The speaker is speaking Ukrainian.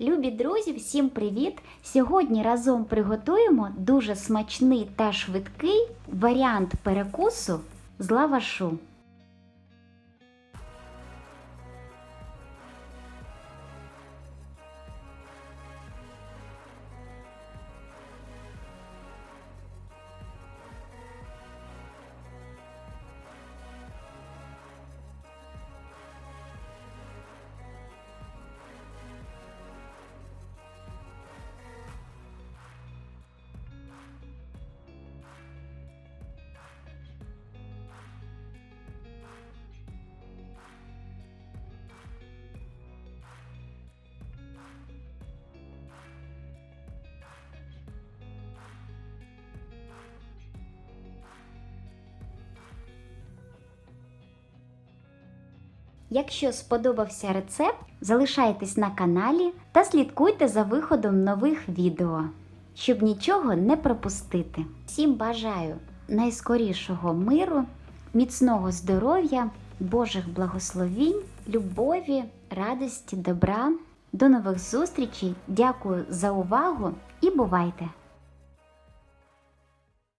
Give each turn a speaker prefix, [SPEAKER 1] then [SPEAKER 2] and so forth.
[SPEAKER 1] Любі друзі, всім привіт! Сьогодні разом приготуємо дуже смачний та швидкий варіант перекусу з лавашу. Якщо сподобався рецепт, залишайтесь на каналі та слідкуйте за виходом нових відео, щоб нічого не пропустити. Всім бажаю найскорішого миру, міцного здоров'я, Божих благословінь, любові, радості, добра. До нових зустрічей. Дякую за увагу і бувайте!